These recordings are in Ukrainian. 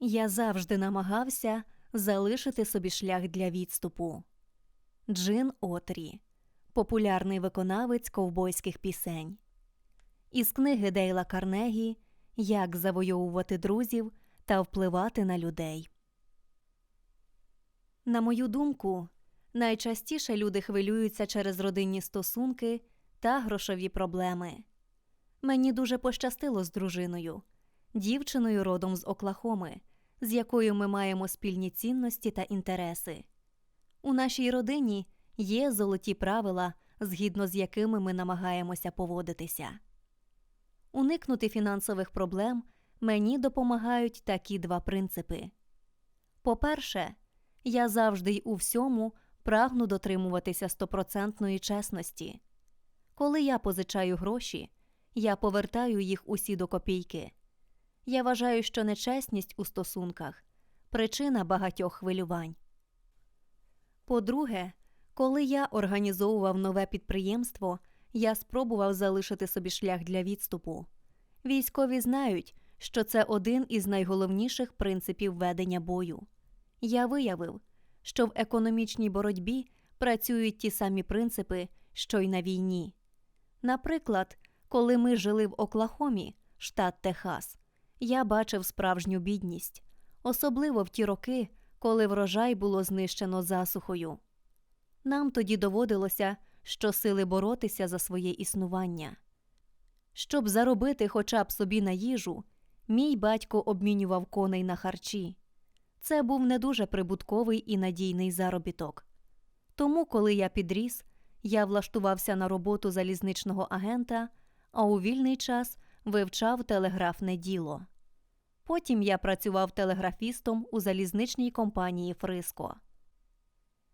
Я завжди намагався залишити собі шлях для відступу. Джин Отрі, популярний виконавець ковбойських пісень. Із книги Дейла Карнегі Як завойовувати друзів та впливати на людей. На мою думку, найчастіше люди хвилюються через родинні стосунки та грошові проблеми. Мені дуже пощастило з дружиною, дівчиною родом з Оклахоми, з якою ми маємо спільні цінності та інтереси. У нашій родині є золоті правила, згідно з якими ми намагаємося поводитися. Уникнути фінансових проблем мені допомагають такі два принципи. По-перше, я завжди й у всьому прагну дотримуватися стопроцентної чесності. Коли я позичаю гроші, я повертаю їх усі до копійки. Я вважаю, що нечесність у стосунках причина багатьох хвилювань. По-друге, коли я організовував нове підприємство, я спробував залишити собі шлях для відступу. Військові знають, що це один із найголовніших принципів ведення бою. Я виявив, що в економічній боротьбі працюють ті самі принципи, що й на війні. Наприклад, коли ми жили в Оклахомі, штат Техас, я бачив справжню бідність, особливо в ті роки, коли врожай було знищено засухою. Нам тоді доводилося щосили боротися за своє існування. Щоб заробити хоча б собі на їжу, мій батько обмінював коней на харчі. Це був не дуже прибутковий і надійний заробіток. Тому, коли я підріс, я влаштувався на роботу залізничного агента, а у вільний час вивчав телеграфне діло. Потім я працював телеграфістом у залізничній компанії Фриско.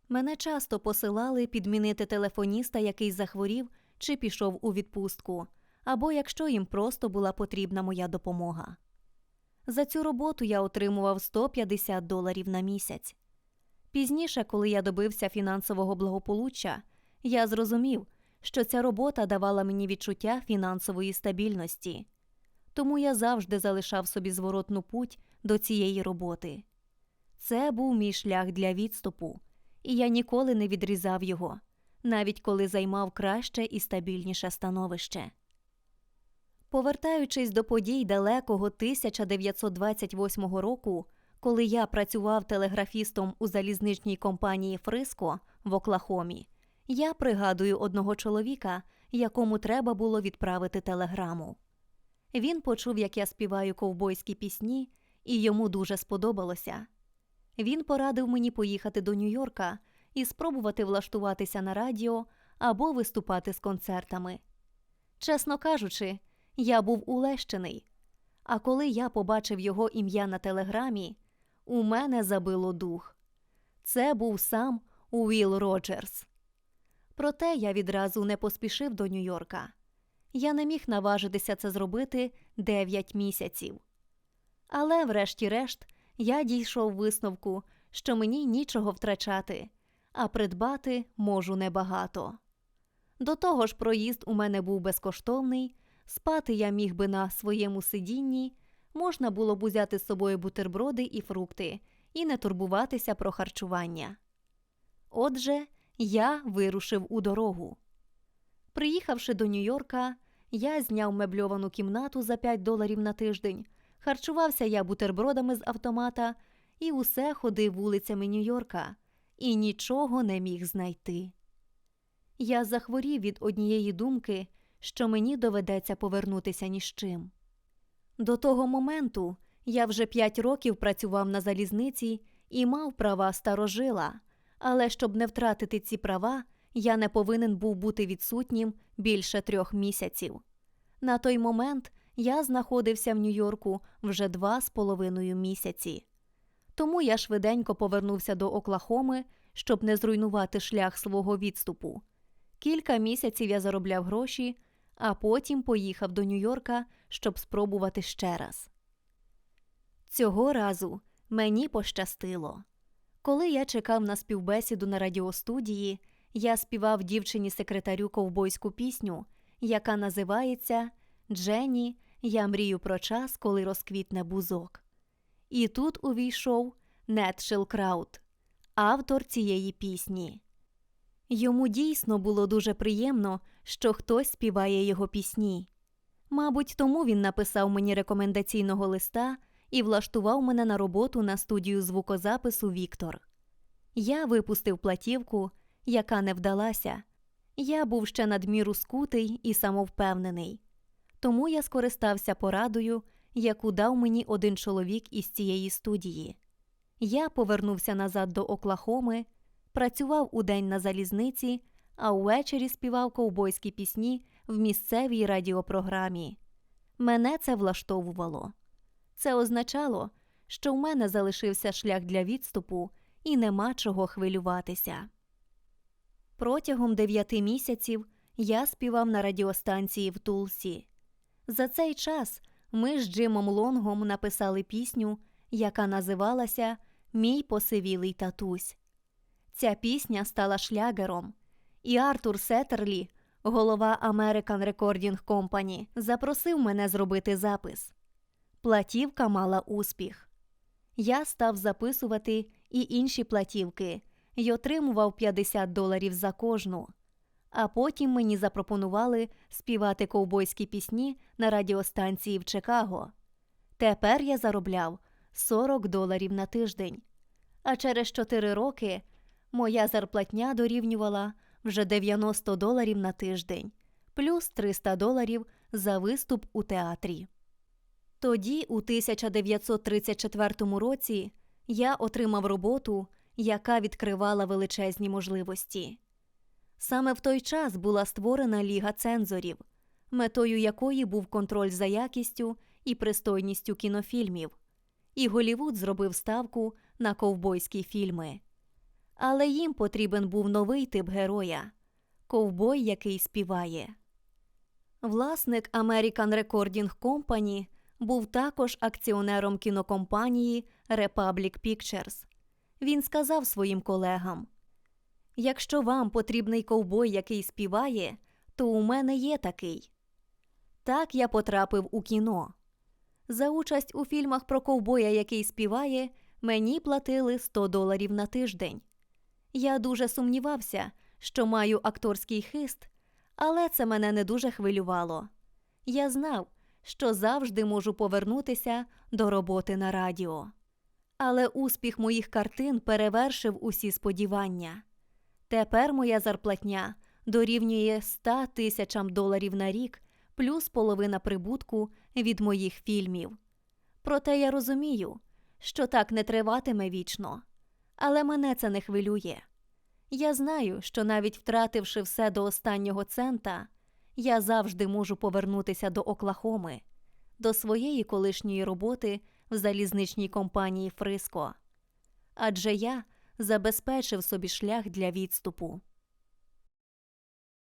Мене часто посилали підмінити телефоніста, який захворів чи пішов у відпустку, або якщо їм просто була потрібна моя допомога. За цю роботу я отримував 150 доларів на місяць. Пізніше, коли я добився фінансового благополуччя, я зрозумів, що ця робота давала мені відчуття фінансової стабільності, тому я завжди залишав собі зворотну путь до цієї роботи. Це був мій шлях для відступу, і я ніколи не відрізав його, навіть коли займав краще і стабільніше становище. Повертаючись до подій далекого 1928 року, коли я працював телеграфістом у залізничній компанії Фриско в Оклахомі, я пригадую одного чоловіка, якому треба було відправити телеграму. Він почув, як я співаю ковбойські пісні, і йому дуже сподобалося. Він порадив мені поїхати до Нью-Йорка і спробувати влаштуватися на радіо або виступати з концертами. Чесно кажучи, я був улещений. А коли я побачив його ім'я на телеграмі, у мене забило дух. Це був сам Уіл Роджерс. Проте я відразу не поспішив до Нью-Йорка. Я не міг наважитися це зробити 9 місяців. Але, врешті-решт, я дійшов висновку, що мені нічого втрачати, а придбати можу небагато. До того ж, проїзд у мене був безкоштовний, спати я міг би на своєму сидінні, можна було б узяти з собою бутерброди і фрукти і не турбуватися про харчування. Отже, я вирушив у дорогу. Приїхавши до Нью-Йорка, я зняв мебльовану кімнату за 5 доларів на тиждень, харчувався я бутербродами з автомата і усе ходив вулицями Нью-Йорка і нічого не міг знайти. Я захворів від однієї думки, що мені доведеться повернутися ні з чим. До того моменту я вже п'ять років працював на залізниці і мав права старожила, але щоб не втратити ці права, я не повинен був бути відсутнім більше трьох місяців. На той момент я знаходився в Нью-Йорку вже два з половиною місяці. Тому я швиденько повернувся до Оклахоми, щоб не зруйнувати шлях свого відступу. Кілька місяців я заробляв гроші, а потім поїхав до Нью-Йорка, щоб спробувати ще раз. Цього разу мені пощастило. Коли я чекав на співбесіду на радіостудії, я співав дівчині секретарю ковбойську пісню, яка називається Дженні, я мрію про час, коли розквітне бузок. І тут увійшов Нет Шилкраут, автор цієї пісні. Йому дійсно було дуже приємно, що хтось співає його пісні. Мабуть, тому він написав мені рекомендаційного листа і влаштував мене на роботу на студію звукозапису Віктор. Я випустив платівку, яка не вдалася. Я був ще надміру скутий і самовпевнений. Тому я скористався порадою, яку дав мені один чоловік із цієї студії. Я повернувся назад до Оклахоми, працював удень на залізниці, а увечері співав ковбойські пісні в місцевій радіопрограмі. Мене це влаштовувало. Це означало, що в мене залишився шлях для відступу і нема чого хвилюватися. Протягом дев'яти місяців я співав на радіостанції в Тулсі. За цей час ми з Джимом Лонгом написали пісню, яка називалася Мій посивілий татусь. Ця пісня стала шлягером, і Артур Сеттерлі, голова American Recording Company, запросив мене зробити запис. Платівка мала успіх. Я став записувати і інші платівки й отримував 50 доларів за кожну. А потім мені запропонували співати ковбойські пісні на радіостанції в Чикаго. Тепер я заробляв 40 доларів на тиждень. А через 4 роки моя зарплатня дорівнювала вже 90 доларів на тиждень, плюс 300 доларів за виступ у театрі. Тоді, у 1934 році, я отримав роботу, яка відкривала величезні можливості. Саме в той час була створена Ліга цензорів, метою якої був контроль за якістю і пристойністю кінофільмів, і Голівуд зробив ставку на ковбойські фільми. Але їм потрібен був новий тип героя ковбой, який співає. Власник American Recording Company був також акціонером кінокомпанії Republic Pictures. Він сказав своїм колегам: Якщо вам потрібний ковбой, який співає, то у мене є такий. Так я потрапив у кіно. За участь у фільмах про ковбоя, який співає, мені платили 100 доларів на тиждень. Я дуже сумнівався, що маю акторський хист, але це мене не дуже хвилювало. Я знав, що завжди можу повернутися до роботи на радіо. Але успіх моїх картин перевершив усі сподівання. Тепер моя зарплатня дорівнює 100 тисячам доларів на рік, плюс половина прибутку від моїх фільмів. Проте я розумію, що так не триватиме вічно, але мене це не хвилює. Я знаю, що навіть втративши все до останнього цента, я завжди можу повернутися до Оклахоми, до своєї колишньої роботи в залізничній компанії Фриско. Адже я забезпечив собі шлях для відступу.